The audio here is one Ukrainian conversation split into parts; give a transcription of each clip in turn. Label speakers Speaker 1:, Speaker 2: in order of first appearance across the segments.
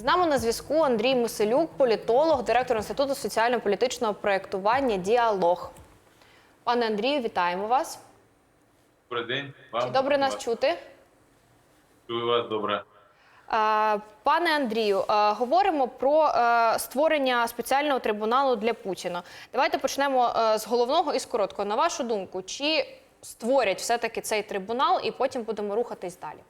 Speaker 1: З нами на зв'язку Андрій Миселюк, політолог, директор Інституту соціально-політичного проєктування Діалог. Пане Андрію, вітаємо вас.
Speaker 2: Добрий день. Вам
Speaker 1: Чи добре нас
Speaker 2: вас.
Speaker 1: чути?
Speaker 2: Чую вас добре.
Speaker 1: Пане Андрію, говоримо про е, створення спеціального трибуналу для Путіна. Давайте почнемо е, з головного і з короткого. На вашу думку, чи створять все-таки цей трибунал, і потім будемо рухатись далі?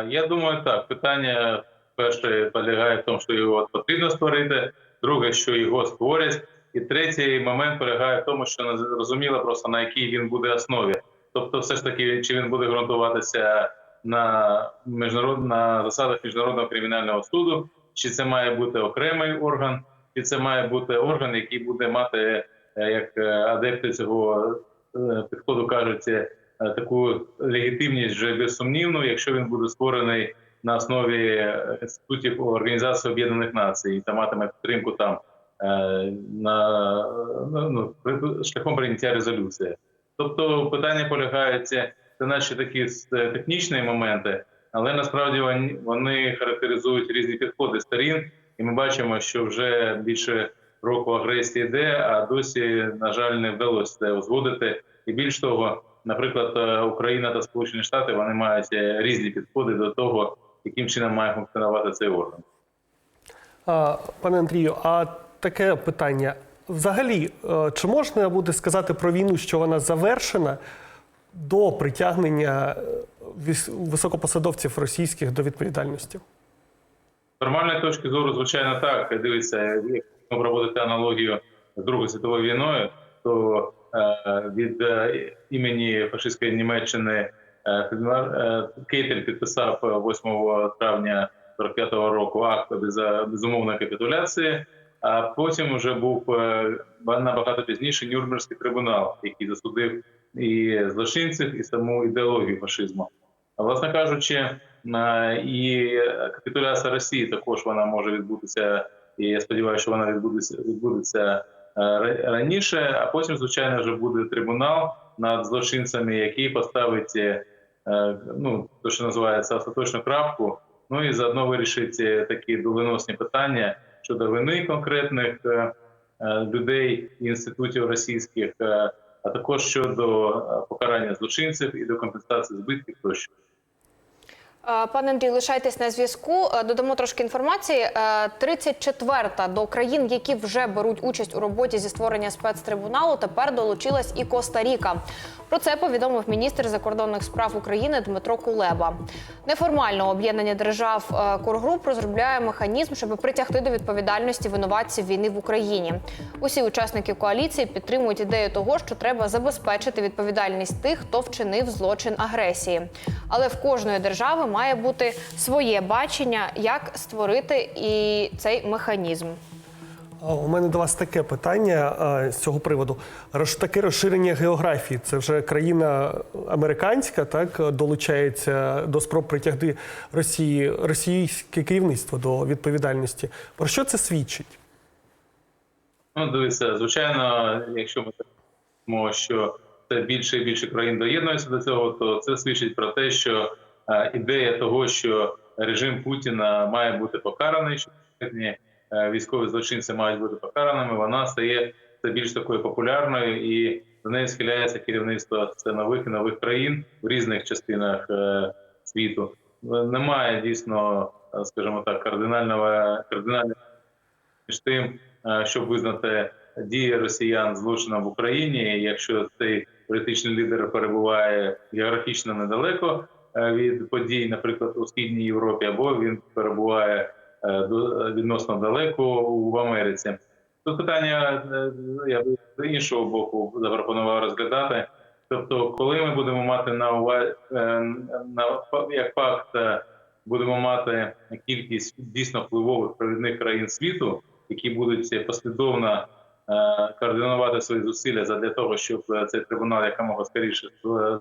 Speaker 2: Е, Я думаю, так. Питання перше полягає в тому, що його потрібно створити. Друге, що його створять. І третій момент полягає в тому, що не зрозуміло просто на якій він буде основі. Тобто, все ж таки, чи він буде ґрунтуватися на міжнарод... на засадах міжнародного кримінального суду, чи це має бути окремий орган, чи це має бути орган, який буде мати, е, як е, адепти цього е, підходу кажуть, таку легітимність вже безсумнівну, якщо він буде створений на основі інститутів Організації Об'єднаних Націй та матиме підтримку там е, на ну, ну, шляхом прийняття резолюції. Тобто питання полягається це наші такі технічні моменти, але насправді вони, вони характеризують різні підходи сторін, і ми бачимо, що вже більше року агресії йде, а досі, на жаль, не вдалося це узгодити. І більш того, наприклад, е, Україна та Сполучені Штати вони мають е, різні підходи до того, яким чином має функціонувати цей орган.
Speaker 3: Пане Андрію, а таке питання. Взагалі, е, чи можна буде сказати про війну, що вона завершена до притягнення е, високопосадовців російських до відповідальності?
Speaker 2: З формальної точки зору, звичайно, так. Дивіться, якщо проводити аналогію з Другою світовою війною, то е, від імені фашистської Німеччини Кейтель підписав е, 8 травня 45-го року акт без- безумовної капітуляції. А потім вже був е, набагато пізніше Нюрнберзький трибунал, який засудив і злочинців, і саму ідеологію фашизму. Власне кажучи, е, і капітуляція Росії також вона може відбутися, і я сподіваюся, що вона відбудеться відбудеться е, раніше. А потім, звичайно, вже буде трибунал над злочинцями, який поставить е, ну то, що називається остаточну крапку. Ну і заодно вирішить е, такі доленосні питання щодо вини конкретних е, е, людей і інститутів російських, е, а також щодо е, покарання злочинців і до компенсації збитків тощо.
Speaker 1: Е, Пане Андрію, лишайтесь на зв'язку. Е, Додамо трошки інформації. Е, 34-та до країн, які вже беруть участь у роботі зі створення спецтрибуналу, тепер долучилась і Коста-Ріка. Про це повідомив міністр закордонних справ України Дмитро Кулеба. Неформально об'єднання держав е, Коргруп розробляє механізм, щоб притягти до відповідальності винуватців війни в Україні. Усі учасники коаліції підтримують ідею того, що треба забезпечити відповідальність тих, хто вчинив злочин агресії. Але в кожної держави має бути своє бачення, як створити і цей механізм.
Speaker 3: У мене до вас таке питання а, з цього приводу. Таке розширення географії. Це вже країна американська, так долучається до спроб притягти Росії російське керівництво до відповідальності. Про що це свідчить?
Speaker 2: Ну, дивіться, звичайно, якщо ми кажемо, що це більше і більше країн доєднуються до цього, то це свідчить про те, що ідея того, що режим Путіна має бути покараний, що е, військові злочинці мають бути покараними, вона стає все більш такою популярною і до неї схиляється керівництво це нових і нових країн в різних частинах е, світу. Немає дійсно, е, скажімо так, кардинального кардинального між тим, е, щоб визнати дії росіян злочином в Україні, якщо цей політичний лідер перебуває географічно недалеко е, від подій, наприклад, у східній Європі, або він перебуває е, відносно далеко в Америці. Тут питання е, я би з іншого боку запропонував розглядати. Тобто, коли ми будемо мати на увазі на як факт, е, будемо мати кількість дійсно впливових провідних країн світу, які будуть послідовно е, координувати свої зусилля для того, щоб е, цей трибунал якомога скоріше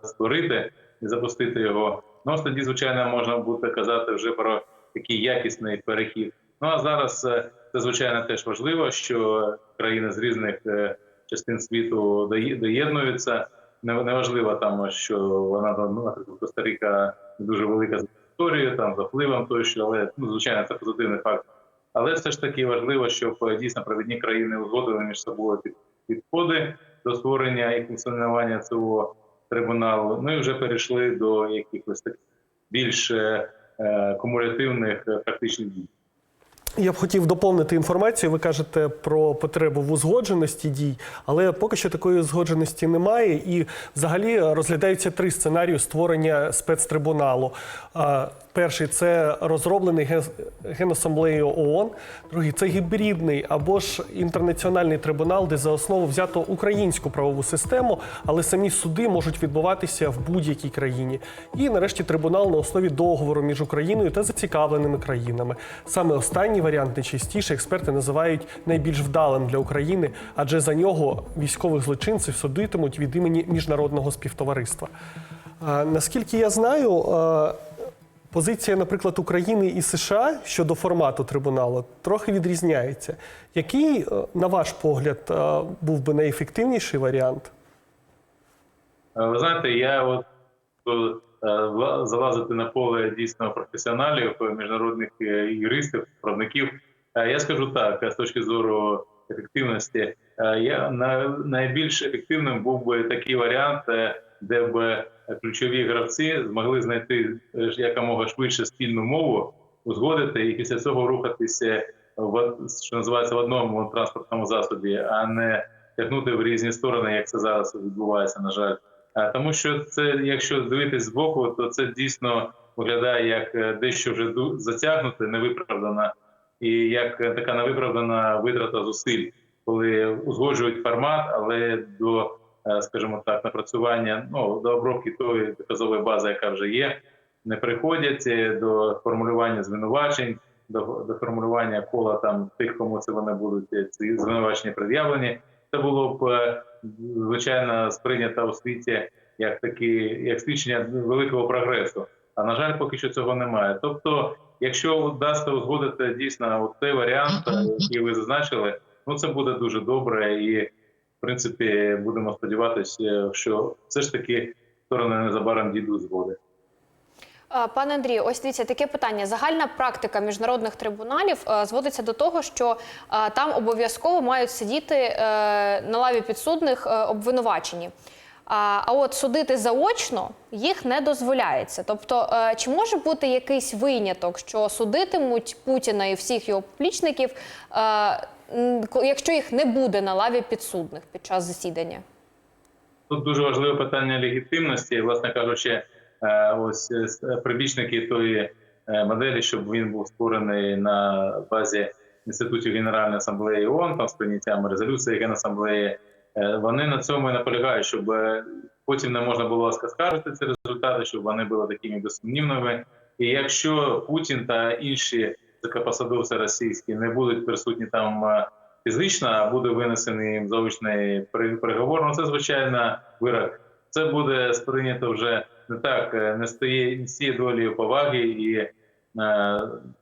Speaker 2: створити і запустити його. Ну тоді, звичайно, можна буде казати вже про такий якісний перехід. Ну а зараз е, це звичайно теж важливо, що країни з різних е, частин світу доєднуються. Неважливо там, що вона ну, наприклад, Коста-Ріка дуже велика за історією, там запливом тощо, але ну, звичайно це позитивний факт. Але все ж таки важливо, щоб е, дійсно провідні країни узгодили між собою під- підходи до створення і функціонування цього трибуналу. Ну і вже перейшли до якихось таких більш е, кумулятивних е, практичних дій.
Speaker 3: Я б хотів доповнити інформацію. Ви кажете про потребу в узгодженості дій, але поки що такої узгодженості немає. І взагалі розглядаються три сценарії створення спецтрибуналу. Перший це розроблений Генасамблеєю ООН. Другий це гібридний або ж інтернаціональний трибунал, де за основу взято українську правову систему, але самі суди можуть відбуватися в будь-якій країні. І нарешті трибунал на основі договору між Україною та зацікавленими країнами. Саме останній варіант найчастіше експерти називають найбільш вдалим для України, адже за нього військових злочинців судитимуть від імені міжнародного співтовариства. Наскільки я знаю, позиція, наприклад, України і США щодо формату трибуналу трохи відрізняється. Який, е, на ваш погляд, е, був би найефективніший варіант?
Speaker 2: Е, Ви знаєте, я от залазити на поле дійсно професіоналів, е, міжнародних е, юристів, правників. Е, Я скажу так, е, з точки зору ефективності, е, я на найбільш ефективним був би такий варіант, е, де б ключові гравці змогли знайти е, якомога швидше спільну мову, узгодити і після цього рухатися в що називається в одному транспортному засобі, а не тягнути в різні сторони, як це зараз відбувається, на жаль. А, Тому що це, якщо дивитись збоку, то це дійсно виглядає як е, дещо вже затягнуте, невиправдана, і як е, така невиправдана витрата зусиль, коли узгоджують формат, але до, е, скажімо так, напрацювання ну, до обробки тої доказової бази, яка вже є, не приходять е, до формулювання звинувачень, до, до формулювання кола там тих, кому це вони будуть е, ці звинувачення пред'явлені. Це було б е, звичайно сприйнято у світі як такі як свідчення великого прогресу. А на жаль, поки що цього немає. Тобто, якщо вдасться узгодити дійсно цей варіант, е, який ви зазначили, ну це буде дуже добре, і в принципі будемо сподіватися, що все ж таки сторони незабаром дійдуть згоди.
Speaker 1: Е, Пане Андрію, ось дивіться таке питання. Загальна практика міжнародних трибуналів е, зводиться до того, що е, там обов'язково мають сидіти на лаві підсудних обвинувачені. А, от судити заочно їх не дозволяється. Тобто, чи може бути якийсь виняток, що судитимуть Путіна і всіх його ко- якщо їх не буде на лаві підсудних під час засідання?
Speaker 2: Тут дуже важливе питання легітимності, власне кажучи, ось е, прибічники тої е, моделі, щоб він був створений на базі інститутів Генеральної асамблеї ООН, там з прийняттям резолюції Генасамблеї. е, Вони на цьому і наполягають, щоб е, потім не можна було скаржити ці результати, щоб вони були такими безсумнівними. І якщо Путін та інші високопосадовці російські не будуть присутні там е, фізично, а буде винесений їм заочний при- приговор, ну це звичайно вирок. Це буде сприйнято вже не так, е, не стає цією долею поваги і е,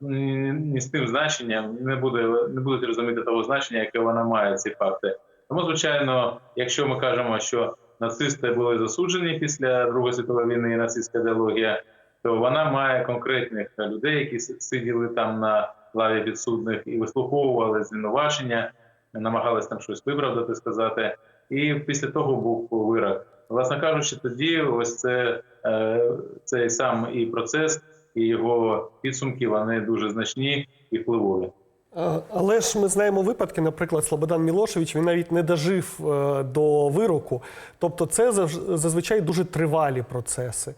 Speaker 2: ні, з тим значенням не буде не будуть розуміти того значення, яке вона має ці факти. Тому, звичайно, якщо ми кажемо, що нацисти були засуджені після Другої світової війни і нацистська ідеологія, то вона має конкретних людей, які сиділи там на лаві підсудних і вислуховували звинувачення, намагались там щось виправдати, сказати. І після того був вирок. Власне кажучи, тоді ось це е, цей сам і процес, і його підсумки вони дуже значні і впливові.
Speaker 3: Але ж ми знаємо випадки, наприклад, Слободан Мілошевич, він навіть не дожив е, до вироку. Тобто, це зазвичай дуже тривалі процеси.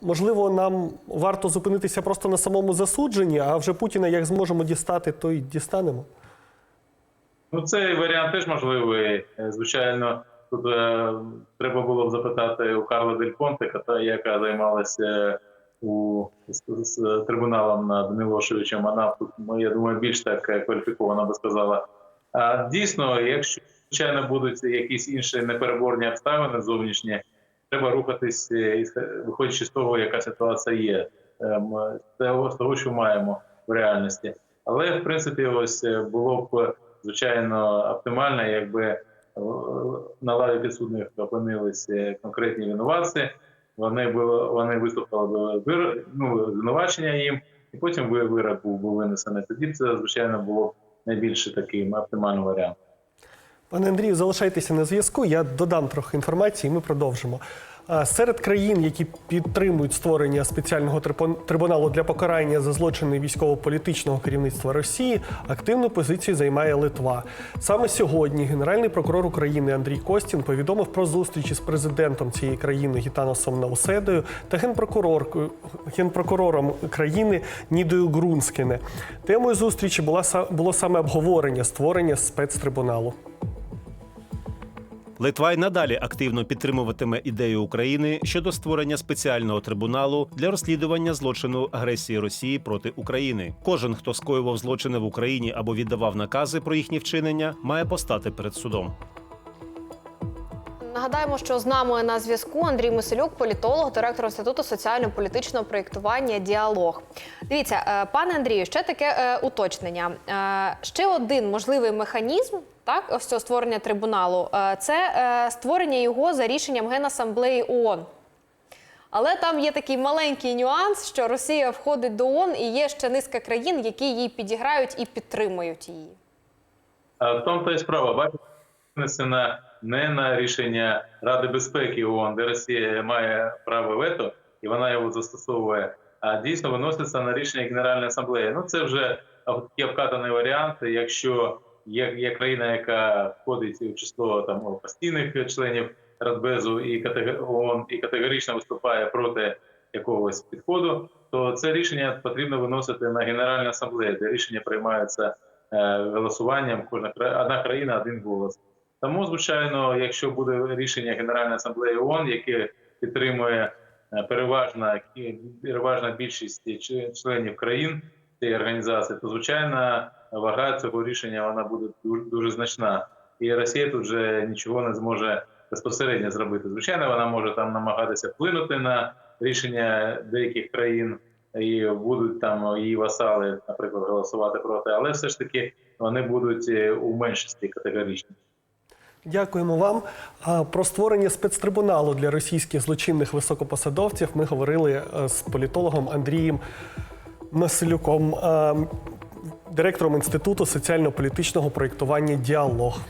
Speaker 3: Можливо, нам варто зупинитися просто на самому засудженні, а вже Путіна як зможемо дістати, то й дістанемо.
Speaker 2: Ну, цей варіант теж можливий. Е, Звичайно, тут е, треба було б запитати у Карла Дель Понте, яка займалася у з, з трибуналом над Мілошевичем. Вона тут, ну, я думаю, більш так е, кваліфікована би сказала. А дійсно, якщо звичайно будуть якісь інші непереборні обставини зовнішні, треба рухатись, е, виходячи з того, яка ситуація є, Ем, з того, що маємо в реальності. Але в принципі, ось було б звичайно оптимально, якби на лаві підсудних опинилися конкретні винуватці, Вони були вони виступили вир- ну, звинувачення їм, і потім вирок був, був винесений. Тоді це звичайно було найбільше таким оптимальним варіантом.
Speaker 3: Пане Андрію, залишайтеся на зв'язку. Я додам трохи інформації, і ми продовжимо. Серед країн, які підтримують створення спеціального трибун- трибуналу для покарання за злочини військово-політичного керівництва Росії, активну позицію займає Литва. Саме сьогодні генеральний прокурор України Андрій Костін повідомив про зустрічі з президентом цієї країни Гітаносом Науседою та генпрокуроркою генпрокурором країни Нідою Грунскіне. Темою зустрічі була було саме обговорення створення спецтрибуналу.
Speaker 4: Литва й надалі активно підтримуватиме ідею України щодо створення спеціального трибуналу для розслідування злочину агресії Росії проти України. Кожен, хто скоював злочини в Україні або віддавав накази про їхні вчинення, має постати перед судом.
Speaker 1: Нагадаємо, що з нами на зв'язку Андрій Миселюк, політолог, директор інституту соціально-політичного проєктування Діалог. Дивіться, е, пане Андрію, ще таке е, уточнення. Е, Ще один можливий механізм. Так, ось цього створення трибуналу е, це е, створення його за рішенням Генасамблеї ООН. Але там є такий маленький нюанс, що Росія входить до ООН і є ще низка країн, які її підіграють і підтримують її.
Speaker 2: А в тому та й справа, бачите, винесена не на рішення Ради безпеки ООН, де Росія має право вето, і вона його застосовує, а дійсно виноситься на рішення Генеральної асамблеї. Ну це вже такий обкатаний варіант, якщо є, є країна, яка входить у число там постійних членів Радбезу і катего- ООН і категорично виступає проти якогось підходу, то це рішення потрібно виносити на Генеральну асамблею, де рішення приймаються е, голосуванням. Кожна одна країна, один голос. Тому, звичайно, якщо буде рішення Генеральної асамблеї ООН, яке підтримує е, переважна переважна більшість членів країн цієї організації, то звичайно вага цього рішення вона буде дуже, дуже значна. І Росія тут вже нічого не зможе безпосередньо зробити. Звичайно, вона може там намагатися вплинути на рішення деяких країн, і будуть там її васали, наприклад, голосувати проти, але все ж таки вони будуть е, у меншості категоричні.
Speaker 3: Дякуємо вам. Про створення спецтрибуналу для російських злочинних високопосадовців ми говорили е, з політологом Андрієм Маселюком, е, директором інституту соціально-політичного проєктування Діалог.